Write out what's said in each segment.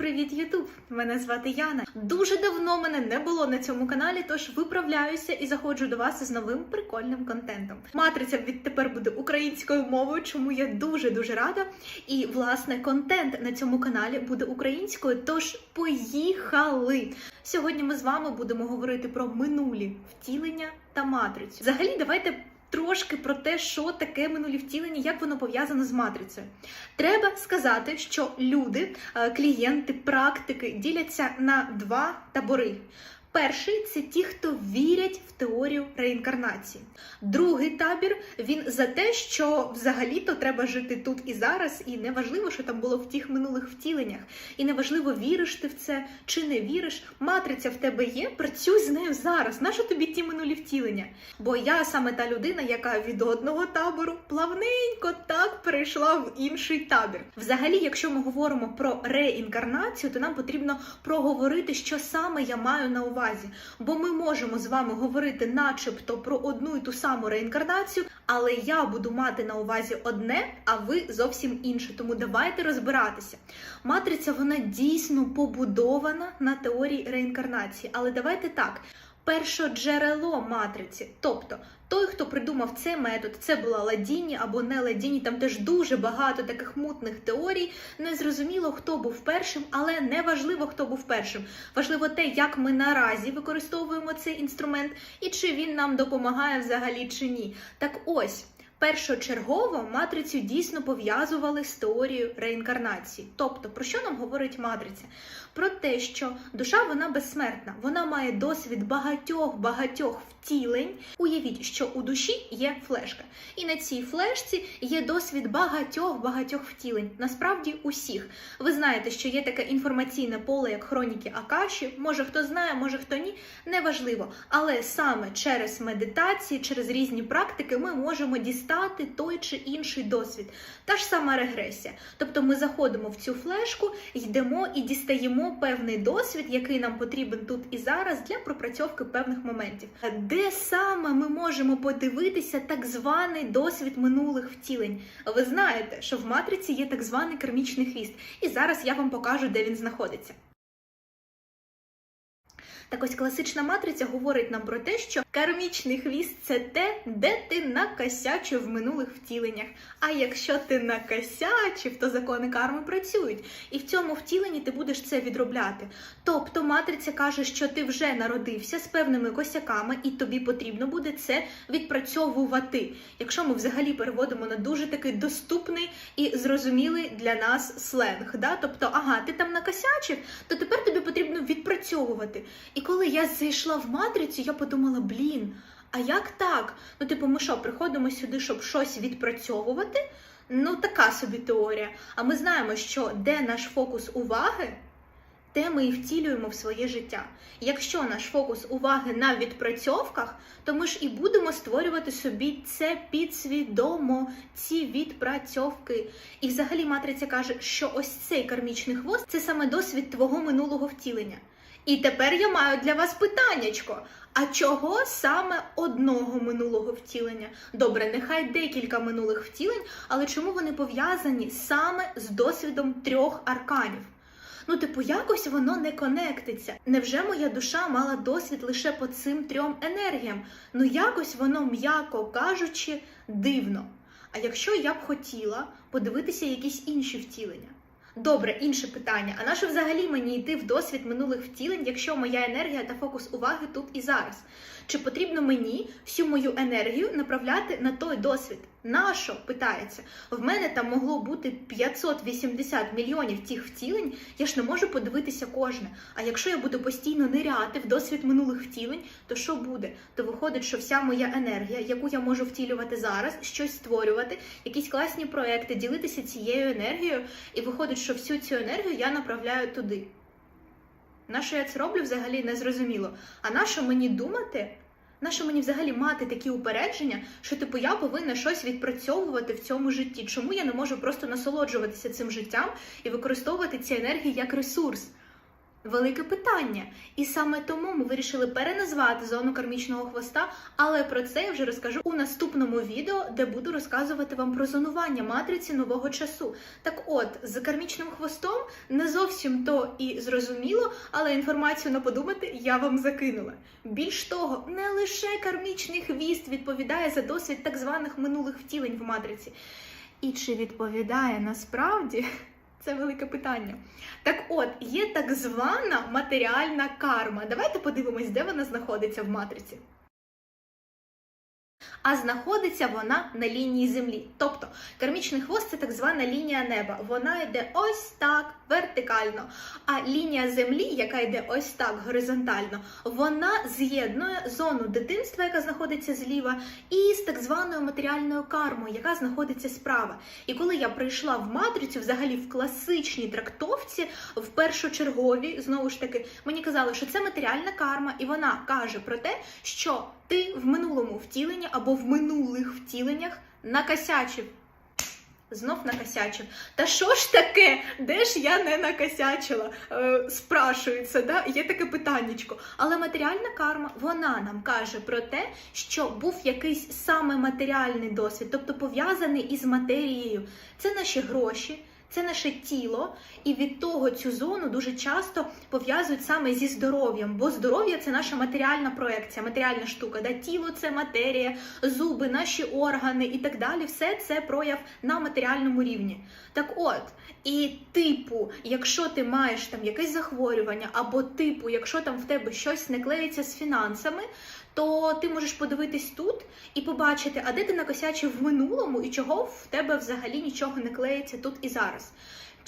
Привіт, Ютуб! Мене звати Яна. Дуже давно мене не було на цьому каналі, тож виправляюся і заходжу до вас із новим прикольним контентом. Матриця відтепер буде українською мовою, чому я дуже дуже рада. І власне контент на цьому каналі буде українською. Тож поїхали! Сьогодні ми з вами будемо говорити про минулі втілення та матрицю. Взагалі, давайте. Трошки про те, що таке минулі втілення, як воно пов'язано з матрицею. Треба сказати, що люди, е, клієнти, практики діляться на два табори. Перший це ті, хто вірять в теорію реінкарнації. Другий табір він за те, що взагалі-то треба жити тут і зараз, і не важливо, що там було в тих минулих втіленнях, і не важливо, віриш ти в це чи не віриш. Матриця в тебе є, працюй з нею зараз. Нащо тобі ті минулі втілення? Бо я саме та людина, яка від одного табору плавненько так перейшла в інший табір. Взагалі, якщо ми говоримо про реінкарнацію, то нам потрібно проговорити, що саме я маю на увазі. Бо ми можемо з вами говорити, начебто, про одну і ту саму реінкарнацію, але я буду мати на увазі одне, а ви зовсім інше. Тому давайте розбиратися. Матриця вона дійсно побудована на теорії реінкарнації, але давайте так. Першоджерело матриці, тобто той, хто придумав цей метод, це була Ладіні або не Ладіні. Там теж дуже багато таких мутних теорій. Незрозуміло, хто був першим, але не важливо, хто був першим. Важливо те, як ми наразі використовуємо цей інструмент і чи він нам допомагає взагалі чи ні. Так ось. Першочергово матрицю дійсно пов'язували з теорією реінкарнації. Тобто, про що нам говорить матриця? Про те, що душа вона безсмертна, вона має досвід багатьох багатьох втілень. Уявіть, що у душі є флешка, і на цій флешці є досвід багатьох багатьох втілень. Насправді усіх. Ви знаєте, що є таке інформаційне поле, як хроніки Акаші. Може хто знає, може хто ні, неважливо. Але саме через медитації, через різні практики, ми можемо дістати той чи інший досвід. Та ж сама регресія. Тобто ми заходимо в цю флешку, йдемо і дістаємо певний досвід, який нам потрібен тут і зараз для пропрацьовки певних моментів. Де саме ми можемо подивитися так званий досвід минулих втілень? Ви знаєте, що в матриці є так званий кермічний хвіст, і зараз я вам покажу, де він знаходиться. Так ось класична матриця говорить нам про те, що кармічний хвіст це те, де ти накосячив в минулих втіленнях. А якщо ти накосячив, то закони карми працюють, і в цьому втіленні ти будеш це відробляти. Тобто матриця каже, що ти вже народився з певними косяками, і тобі потрібно буде це відпрацьовувати. Якщо ми взагалі переводимо на дуже такий доступний і зрозумілий для нас сленг. Да? Тобто, ага, ти там накосячив, то тепер тобі потрібно відпрацьовувати. І коли я зайшла в матрицю, я подумала, блін, а як так? Ну, типу, ми що, приходимо сюди, щоб щось відпрацьовувати? Ну, така собі теорія. А ми знаємо, що де наш фокус уваги, те ми і втілюємо в своє життя. Якщо наш фокус уваги на відпрацьовках, то ми ж і будемо створювати собі це підсвідомо, ці відпрацьовки. І взагалі матриця каже, що ось цей кармічний хвост це саме досвід твого минулого втілення. І тепер я маю для вас питаннячко. А чого саме одного минулого втілення? Добре, нехай декілька минулих втілень, але чому вони пов'язані саме з досвідом трьох арканів? Ну, типу, якось воно не конектиться. Невже моя душа мала досвід лише по цим трьом енергіям? Ну, якось воно, м'яко кажучи, дивно. А якщо я б хотіла подивитися якісь інші втілення? Добре, інше питання. А нащо взагалі мені йти в досвід минулих втілень, якщо моя енергія та фокус уваги тут і зараз? Чи потрібно мені всю мою енергію направляти на той досвід? Нащо? питається. В мене там могло бути 580 мільйонів тих втілень, я ж не можу подивитися кожне. А якщо я буду постійно ниряти в досвід минулих втілень, то що буде? То виходить, що вся моя енергія, яку я можу втілювати зараз, щось створювати, якісь класні проекти, ділитися цією енергією, і виходить, що всю цю енергію я направляю туди. На що я це роблю взагалі не зрозуміло. А на що мені думати? На що мені взагалі мати такі упередження, що типу я повинна щось відпрацьовувати в цьому житті? Чому я не можу просто насолоджуватися цим життям і використовувати ці енергії як ресурс? Велике питання. І саме тому ми вирішили переназвати зону кармічного хвоста, але про це я вже розкажу у наступному відео, де буду розказувати вам про зонування матриці нового часу. Так от, з кармічним хвостом не зовсім то і зрозуміло, але інформацію на подумати я вам закинула. Більш того, не лише кармічний хвіст відповідає за досвід так званих минулих втілень в матриці. І чи відповідає насправді? Це велике питання. Так от, є так звана матеріальна карма. Давайте подивимось, де вона знаходиться в матриці. А знаходиться вона на лінії землі. Тобто кармічний хвост це так звана лінія неба. Вона йде ось так вертикально. А лінія землі, яка йде ось так горизонтально, вона з'єднує зону дитинства, яка знаходиться зліва, і з так званою матеріальною кармою, яка знаходиться справа. І коли я прийшла в матрицю, взагалі в класичній трактовці, в першочерговій, знову ж таки, мені казали, що це матеріальна карма, і вона каже про те, що ти в минулому втіленні або в минулих втіленнях накосячив. Знов накосячив. Та що ж таке? Де ж я не накосячила? Е, спрашується, да? є таке питаннячко. Але матеріальна карма, вона нам каже про те, що був якийсь саме матеріальний досвід, тобто пов'язаний із матерією. Це наші гроші. Це наше тіло, і від того цю зону дуже часто пов'язують саме зі здоров'ям, бо здоров'я це наша матеріальна проекція, матеріальна штука. Да? Тіло це матерія, зуби, наші органи і так далі. Все це прояв на матеріальному рівні. Так от, і типу, якщо ти маєш там якесь захворювання, або типу, якщо там в тебе щось не клеїться з фінансами, то ти можеш подивитись тут і побачити, а де ти накосячив в минулому і чого в тебе взагалі нічого не клеїться тут і зараз.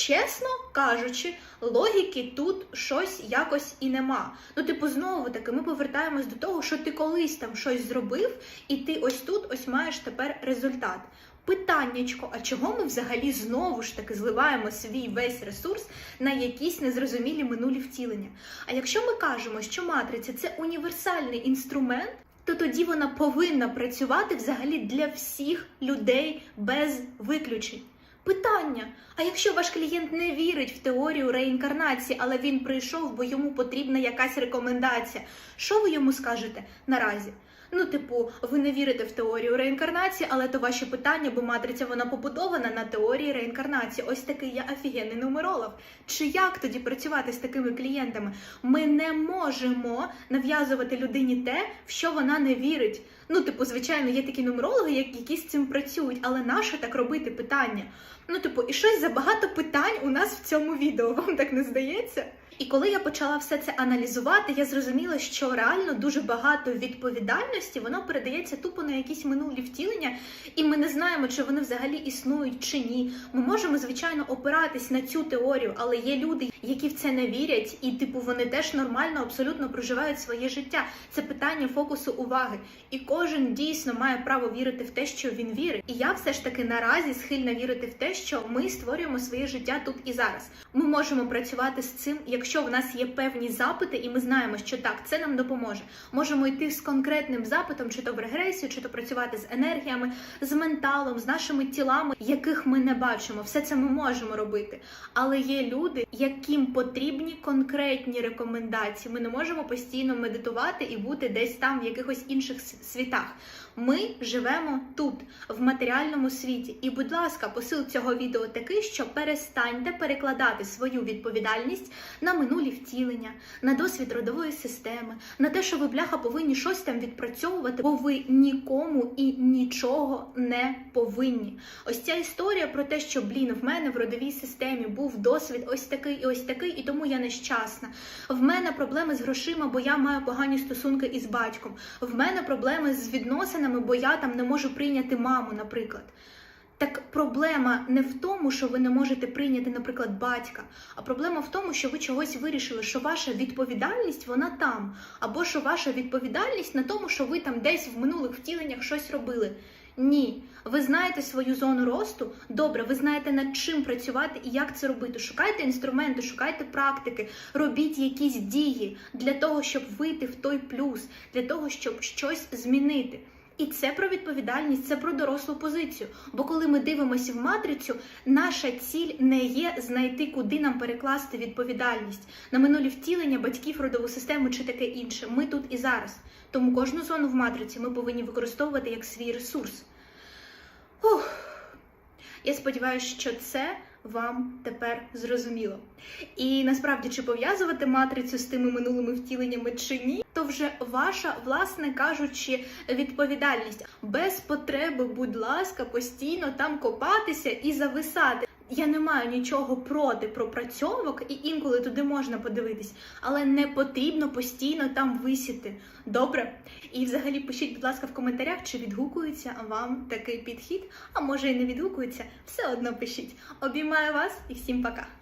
Чесно кажучи, логіки тут щось якось і нема. Ну, типу, знову таки, ми повертаємось до того, що ти колись там щось зробив, і ти ось тут ось маєш тепер результат. Питаннячко, а чого ми взагалі знову ж таки зливаємо свій весь ресурс на якісь незрозумілі минулі втілення? А якщо ми кажемо, що матриця це універсальний інструмент, то тоді вона повинна працювати взагалі для всіх людей без виключень. Питання: а якщо ваш клієнт не вірить в теорію реінкарнації, але він прийшов, бо йому потрібна якась рекомендація, що ви йому скажете наразі? Ну, типу, ви не вірите в теорію реінкарнації, але то ваше питання, бо матриця вона побудована на теорії реінкарнації. Ось такий я офігенний нумеролог. Чи як тоді працювати з такими клієнтами? Ми не можемо нав'язувати людині те, в що вона не вірить. Ну, типу, звичайно, є такі нумерологи, які з цим працюють, але нащо так робити питання? Ну, типу, і щось забагато питань у нас в цьому відео. Вам так не здається? І коли я почала все це аналізувати, я зрозуміла, що реально дуже багато відповідальності воно передається тупо на якісь минулі втілення, і ми не знаємо, чи вони взагалі існують чи ні. Ми можемо, звичайно, опиратись на цю теорію, але є люди, які в це не вірять, і типу вони теж нормально, абсолютно проживають своє життя. Це питання фокусу уваги. І кожен дійсно має право вірити в те, що він вірить. І я все ж таки наразі схильна вірити в те, що ми створюємо своє життя тут і зараз. Ми можемо працювати з цим, якщо в нас є певні запити, і ми знаємо, що так, це нам допоможе. Можемо йти з конкретним запитом, чи то в регресію, чи то працювати з енергіями, з менталом, з нашими тілами, яких ми не бачимо. Все це ми можемо робити. Але є люди, яким потрібні конкретні рекомендації. Ми не можемо постійно медитувати і бути десь там в якихось інших світах. Ми живемо тут, в матеріальному світі. І, будь ласка, посил цього відео такий, що перестаньте перекладати свою відповідальність на минулі втілення, на досвід родової системи, на те, що ви бляха повинні щось там відпрацьовувати, бо ви нікому і нічого не повинні. Ось ця історія про те, що блін, в мене в родовій системі був досвід ось такий і ось такий, і тому я нещасна. В мене проблеми з грошима, бо я маю погані стосунки із батьком. В мене проблеми з відносинами, бо я там не можу прийняти маму, наприклад. Так проблема не в тому, що ви не можете прийняти, наприклад, батька, а проблема в тому, що ви чогось вирішили, що ваша відповідальність вона там, або що ваша відповідальність на тому, що ви там десь в минулих втіленнях щось робили. Ні, ви знаєте свою зону росту. Добре, ви знаєте над чим працювати і як це робити. Шукайте інструменти, шукайте практики, робіть якісь дії для того, щоб вийти в той плюс, для того, щоб щось змінити. І це про відповідальність, це про дорослу позицію. Бо коли ми дивимося в матрицю, наша ціль не є знайти, куди нам перекласти відповідальність на минулі втілення, батьків, родову систему чи таке інше. Ми тут і зараз. Тому кожну зону в матриці ми повинні використовувати як свій ресурс. Ух. Я сподіваюся, що це вам тепер зрозуміло. І насправді, чи пов'язувати матрицю з тими минулими втіленнями чи ні, то вже ваша, власне кажучи, відповідальність без потреби, будь ласка, постійно там копатися і зависати. Я не маю нічого проти пропрацьовок, і інколи туди можна подивитись, але не потрібно постійно там висіти. Добре? І взагалі пишіть, будь ласка, в коментарях, чи відгукується вам такий підхід, а може і не відгукується. Все одно пишіть. Обіймаю вас і всім пока!